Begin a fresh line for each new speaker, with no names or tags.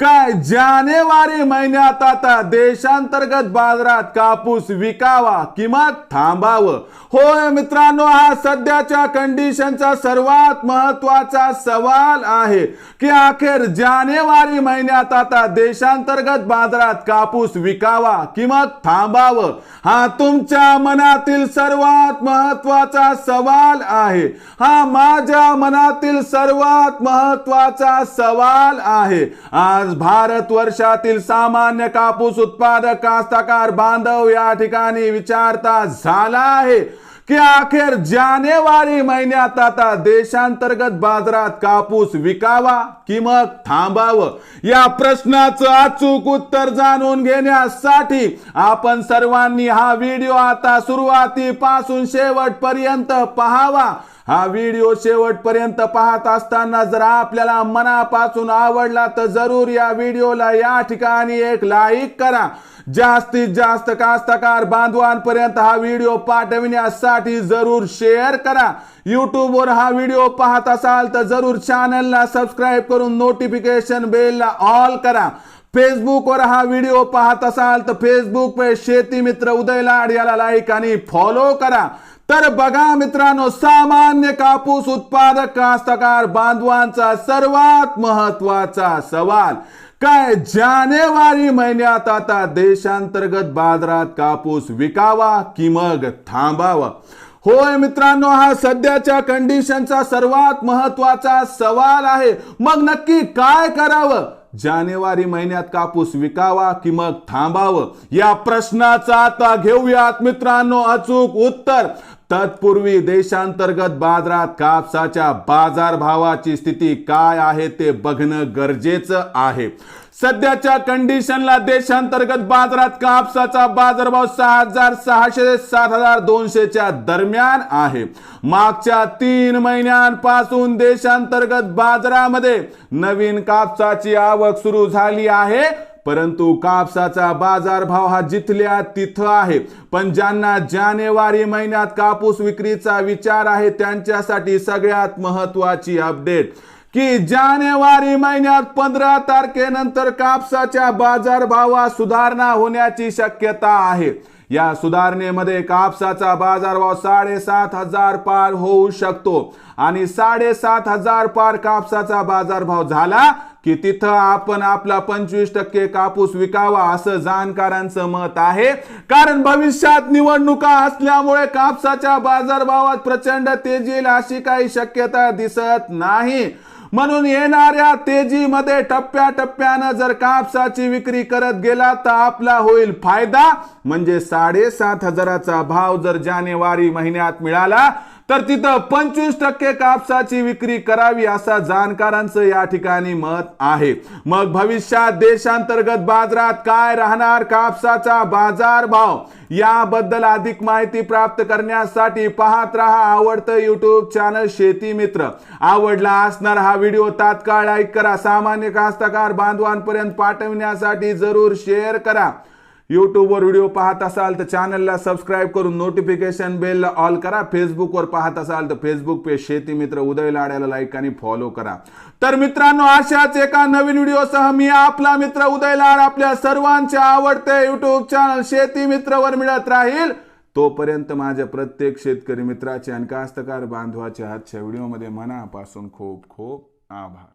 काय जानेवारी महिन्यात आता देशांतर्गत बाजारात कापूस विकावा किंवा थांबावं? होय मित्रांनो हा सध्याच्या कंडिशनचा सर्वात महत्त्वाचा सवाल आहे की अखेर जानेवारी महिन्यात आता देशांतर्गत बाजारात कापूस विकावा किंवा थांबावं? हा तुमच्या मनातील सर्वात महत्त्वाचा सवाल आहे. हा माझ्या मनातील सर्वात महत्त्वाचा सवाल आहे. आज भारत वर्षातील सामान्य कापूस उत्पादक कास्तकार बांधव या ठिकाणी विचारता झाला आहे. की अखेर जानेवारी महिन्यात आता देशांतर्गत बाजारात कापूस विकावा कि मग थांबावं? या प्रश्नाचं अचूक उत्तर जाणून घेण्यासाठी आपण सर्वांनी हा व्हिडिओ आता सुरुवातीपासून शेवटपर्यंत पहावा. हा व्हिडिओ शेवटपर्यंत पाहत असताना जर आपल्याला मनापासून आवडला तर जरूर या व्हिडिओला या ठिकाणी एक लाईक करा. जास्तीत जास्त कास्तकार बांधवांपर्यंत हा व्हिडिओ पाठविण्यासाठी जरूर शेअर करा. यूट्यूबवर हा व्हिडिओ पाहत असाल तर जरूर चॅनलला सबस्क्राईब करून नोटिफिकेशन बेलला ऑल करा. फेसबुकवर हा व्हिडिओ पाहत असाल तर फेसबुक पे शेती मित्र उदय लाड याला लाईक आणि फॉलो करा. तर बघा मित्रांनो सामान्य कापूस उत्पादक कास्तकार बांधवांचा सर्वात महत्त्वाचा सवाल काय जानेवारी महिन्यात आता देशांतर्गत बाजारात कापूस विकावा कि मग थांबावा? होय मित्रांनो हा सध्याच्या कंडिशनचा सर्वात महत्त्वाचा सवाल आहे. मग नक्की काय करावं? जानेवारी महिन्यात कापूस विकावा कि मग थांबावं? या प्रश्नाचा आता घेऊयात मित्रांनो अचूक उत्तर. तत्पूर्वी देशांतर्गत बाजारात कापसाच्या बाजारभावाची स्थिती काय आहे ते बघणं गरजेचं आहे. सध्याच्या कंडिशनला देशांतर्गत बाजारात कापसाचा बाजारभाव सहा हजार सहाशे ते सात हजार दोनशेच्या दरम्यान आहे. मागच्या तीन महिन्यांपासून देशांतर्गत बाजारामध्ये नवीन कापसाची आवक सुरू झाली आहे. परंतु कापसाचा बाजारभाव हा जिथल्या तिथं आहे. पण ज्यांना जानेवारी महिन्यात कापूस विक्रीचा विचार आहे त्यांच्यासाठी सगळ्यात महत्वाची अपडेट की जानेवारी महिन्यात पंधरा तारखेनंतर कापसाच्या बाजारभावात सुधारणा होण्याची शक्यता आहे. या सुधारणेमध्ये कापसाचा बाजारभाव साडेसात हजार पार होऊ शकतो. आणि साडेसात हजार पार कापसाचा बाजारभाव झाला की तिथं आपण आपला पंचवीस टक्के कापूस विकावा असं जाणकारांचं मत आहे. कारण भविष्यात निवडणुका असल्यामुळे कापसाच्या बाजारभावात प्रचंड तेजी येईल अशी काही शक्यता दिसत नाही. म्हणून येणाऱ्या तेजीमध्ये टप्प्याटप्प्यानं जर कापसाची विक्री करत गेला तर आपला होईल फायदा. म्हणजे साडेसात हजाराचा भाव जर जानेवारी महिन्यात मिळाला तर तिथं पंचवीस टक्के कापसाची विक्री करावी असा जाणकारांचं या ठिकाणी मत आहे. मग भविष्यात देशांतर्गत बाजारात काय राहणार कापसाचा बाजार भाव याबद्दल अधिक माहिती प्राप्त करण्यासाठी पाहत राहा आवडतं युट्यूब चॅनल शेती मित्र. आवडला असणार हा व्हिडिओ तात्काळ लाईक करा. सामान्य कास्तकार बांधवांपर्यंत पाठवण्यासाठी जरूर शेअर करा. यूट्यूबवर व्हिडिओ पाहत असाल तर चॅनलला सबस्क्राईब करून नोटिफिकेशन बेलला ऑल करा. फेसबुकवर पाहत असाल तर फेसबुक पेज शेती मित्र उदय लाड्याला लाईक आणि फॉलो करा. तर मित्रांनो अशाच एका नवीन व्हिडिओसह मी आपला मित्र उदय लाड आपल्या सर्वांच्या आवडते युट्यूब चॅनल शेती मित्रवर मिळत राहील. तोपर्यंत माझ्या प्रत्येक शेतकरी मित्राचे आणि कास्तकार बांधवाच्या आजच्या व्हिडिओमध्ये मनापासून खूप खूप आभार.